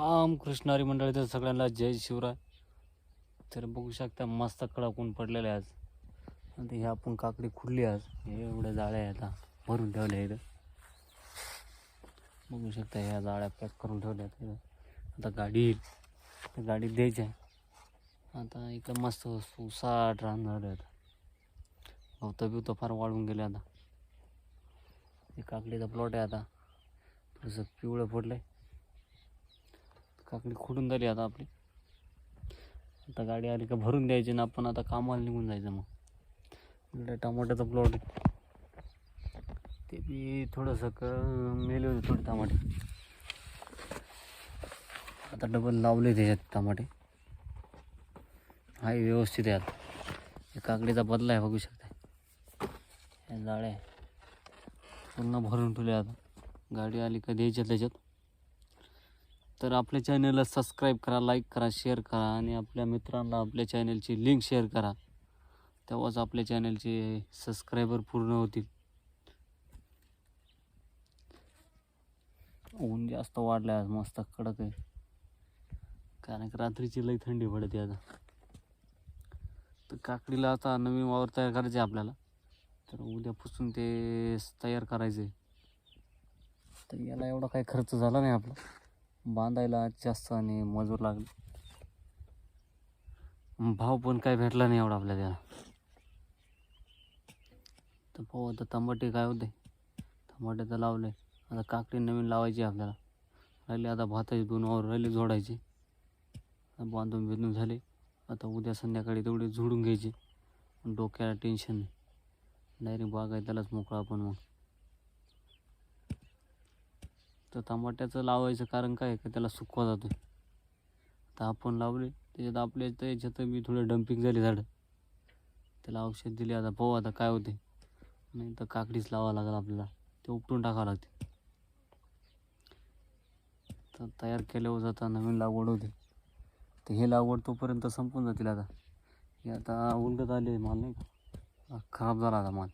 रामकृष्णारी मंडळी तर सगळ्यांना जय शिवराय. तर बघू शकता मस्त कडाकून ऊन पडलेलं आहे आज. आणि हे आपण काकडी खुडली आज. हे एवढ्या जाळ्या आहे आता भरून ठेवल्या इथं. बघू शकता ह्या जाळ्या पॅक करून ठेवल्या इथं. आता गाडी येईल. त्या द्यायची आहे. आता इकडं मस्त सुसाट रान झाले आता गवतं बिवतं फार वाढून गेले आता. हे काकडीचा प्लॉट आहे आता. थोडंसं पिवळं पडलं आहे काकडी खुडून झाली आता आपली. आता गाडी आली का भरून द्यायची ना आपण आता कामाला निघून जायचं मग. टमाट्याचा टमाट्याचं प्लॉट आहे. ते बी थोडंसं क मेले होते थोडे टमाटे. आता डबल लावले त्याच्यात टमाटे. हाय व्यवस्थित आहे आता. हे काकडीचा बदला आहे बघू शकता. या जाळ्या आहे. पूर्ण भरून ठेवले आता. गाडी आली का द्यायच्या त्याच्यात. तर आपल्या चॅनलला सबस्क्राईब करा लाईक करा शेअर करा आणि आपल्या मित्रांना आपल्या चॅनलची लिंक शेअर करा. तेव्हाच आपल्या चॅनलचे सबस्क्रायबर पूर्ण होतील. ऊन जास्त वाढलं आहे आज मस्त कडक आहे. कारण की रात्रीची लई थंडी पडते आता. तर काकडीला आता नवीन वावर तयार करायचे आहे आपल्याला. तर उद्यापासून ते तयार करायचे. तर याला एवढा काही खर्च झाला नाही आपला. बांधायला जास्त आणि मजूर लागले. भाव पण काय भेटला नाही एवढा आपल्या त्याला. तर पाहू आता टमाटे काय होते. टमाटे तर लावले. आता काकडी नवीन लावायची आपल्याला. राहिले आता भाताची दोन वावर राहिले जोडायचे. बांधून बिंधून झाले. आता उद्या संध्याकाळी तेवढे झोडून घ्यायचे. डोक्याला टेन्शन नाही. डायरेक्ट बागायतालाच त्यालाच मोकळा आपण मग. तर टमाट्याचं लावायचं कारण काय का? त्याला सुकवा जातो. तर आपण लावले त्याच्यात आपल्या याच्यात मी थोडं डम्पिंग झाली झाडं. त्याला औषध दिले आता पाहू आता काय होते. नाही तर काकडीच लावावं लागेल आपल्याला. ते उपटून टाकावं लागते. तर तयार केल्यावर जाता नवीन लागवड होते. तर हे लागवड तोपर्यंत संपून जातील आता. हे आता उलगत आले माल नाही का? खराब झाला आता माल.